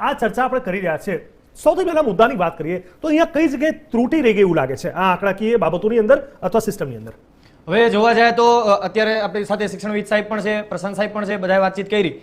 આ ચર્ચા આપણે કરી રહ્યા છે. સૌથી પહેલા મુદ્દાની વાત કરીએ, તો અહીંયા કઈ જગ્યાએ ત્રુટી રહી ગઈ એવું લાગે છે? આ આંકડાકીય બાબતોની અંદર અથવા સિસ્ટમની અંદર? હવે જોવા જાય તો અત્યારે આપણી સાથે શિક્ષણવિદ સાહેબ પણ છે, પ્રશાંત સાહેબ પણ છે, બધાએ વાતચીત કરી.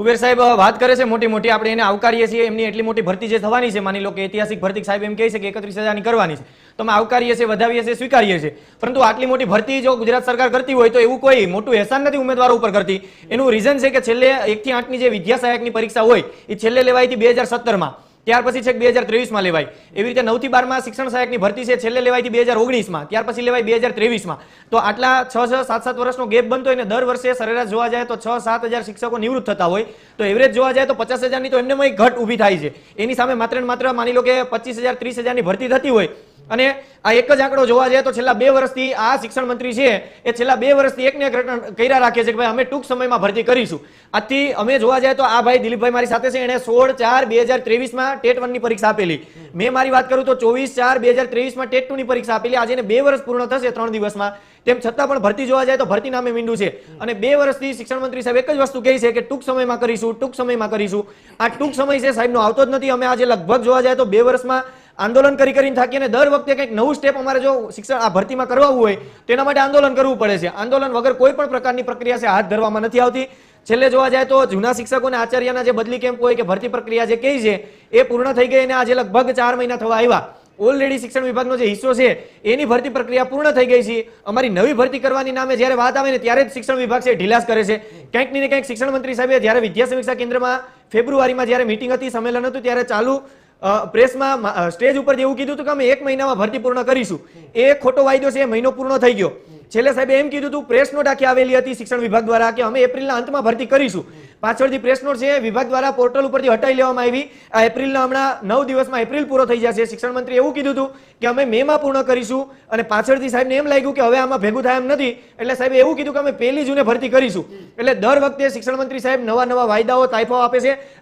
કુબેર સાહેબ વાત કરે છે મોટી મોટી આપણે એને આવકારીએ છીએ. એમની એટલી મોટી ભરતી જે થવાની છે, માની લો કે ઐતિહાસિક ભરતી, સાહેબ એમ કહે છે કે એકત્રીસ હજારની કરવાની છે. તો અમે આવકારીએ છીએ, વધાવીએ છીએ, સ્વીકારીએ છીએ. પરંતુ આટલી મોટી ભરતી જો ગુજરાત સરકાર કરતી હોય, તો એવું કોઈ મોટું એહસાન નથી ઉમેદવારો ઉપર કરતી. એનું રીઝન છે કે છેલ્લે એકથી આઠની જે વિદ્યા સહાયકની પરીક્ષા હોય, એ છેલ્લે હતી બે હજાર સત્તરમાં. ત્યાર પછી છે બે હજાર ત્રેવીસમાં લેવાય. એવી રીતે નવથી બારમાં શિક્ષણ સહાયકની ભરતી છે, છેલ્લે લેવાય બે હજાર ઓગણીસમાં. ત્યાર પછી લેવાય બે હજાર ત્રેવીસમાં. તો આટલા છ છ, સાત સાત વર્ષનો ગેપ બનતો હોય ને દર વર્ષે સરેરાશ જોવા જાય તો છ, સાત હજાર શિક્ષકો નિવૃત્ત થતા હોય. તો એવરેજ જોવા જાય તો પચાસ હજારની તો એમને ઘટ ઊભી થાય છે. એની સામે માત્ર માત્ર માની લો કે પચીસ હજાર, ત્રીસ હજારની ભરતી થતી હોય અને આ એક જ આંકડો જોવા જાય તો છેલ્લા બે વર્ષથી આ શિક્ષણ મંત્રી છે, એ છેલ્લા બે વર્ષથી એકને એક કર્યા રાખે છે કે ભાઈ અમે ટૂંક સમયમાં ભરતી કરીશું. આથી અમે જોવા જાય તો આ ભાઈ દિલીપભાઈ મારી સાથે છે, એણે સોળ ચાર બે હજાર ત્રેવીસમાં ટેટ વનની પરીક્ષા આપેલી. મેં મારી વાત કરું તો ચોવીસ ચાર બે હજાર ત્રેવીસમાં ટેટ ટુની પરીક્ષા આપેલી. આજે બે વર્ષ પૂર્ણ થશે ત્રણ દિવસમાં. તેમ છતાં પણ ભરતી જોવા જાય તો ભરતી નામે મીંડું છે. અને બે વર્ષથી શિક્ષણ મંત્રી સાહેબ એક જ વસ્તુ કહે છે કે ટૂંક સમયમાં કરીશું, ટૂંક સમયમાં કરીશું. આ ટૂંક સમય છે સાહેબનો આવતો જ નથી. અમે આજે લગભગ જોવા જાય તો બે વર્ષમાં આંદોલન કરી કરીને થાકી અને દર વખતે કંઈક નવું સ્ટેપ અમારે જો શિક્ષણ આ ભરતીમાં કરવાવું હોય, તેના માટે આંદોલન કરવું પડે છે. આંદોલન વગર કોઈ પણ પ્રકારની પ્રક્રિયા છે, હાથ ધરવામાં નથી આવતી. છેલ્લે જોવા જાય તો જૂના શિક્ષકોને આચાર્યના જે બદલી કેમ્પ હોય કે ભરતી પ્રક્રિયા જે કહી છે, એ પૂર્ણ થઈ ગઈ અને આજે લગભગ ચાર મહિના થવા આવ્યા. ઓલરેડી શિક્ષણ વિભાગનો જે હિસ્સો છે, એની ભરતી પ્રક્રિયા પૂર્ણ થઈ ગઈ છે. અમારી નવી ભરતી કરવાની નામે જ્યારે વાત આવે ને ત્યારે જ શિક્ષણ વિભાગ છે ઢીલાસ કરે છે. કંઈક ને કંઈક શિક્ષણ મંત્રી સાહેબે જ્યારે વિદ્યા સમીક્ષા કેન્દ્રમાં ફેબ્રુઆરીમાં જ્યારે મિટિંગ હતી, સંમેલન હતું, ત્યારે ચાલુ પ્રેસમાં સ્ટેજ ઉપર જેવું કીધું હતું કે અમે એક મહિનામાં ભરતી પૂર્ણ કરીશું. એ ખોટો વાયદો છે, એ મહિનો પૂર્ણ થઈ ગયો. છેલ્લે સાહેબે એમ કીધું હતું પ્રેસ નોટ આખી આવેલી હતી શિક્ષણ વિભાગ દ્વારા કે અમે એપ્રિલના અંતમાં ભરતી કરીશું. પાછળથી પ્રેસ નોટ છે, વિભાગ દ્વારા પોર્ટલ ઉપરથી હટાવી લેવામાં આવી. આ એપ્રિલના હમણાં નવ દિવસમાં એપ્રિલ પૂરો થઈ જશે. શિક્ષણ મંત્રી એવું કીધું હતું કે અમે મેમાં પૂર્ણ કરીશું અને પાછળથી સાહેબને એમ લાગ્યું કે હવે આમાં ભેગું થાય એમ નથી. એટલે સાહેબ એવું કીધું કે અમે પહેલી જૂને ભરતી કરીશું. એટલે દર વખતે શિક્ષણ મંત્રી સાહેબ નવા નવા વાયદાઓ તાઇફાઓ આપે છે.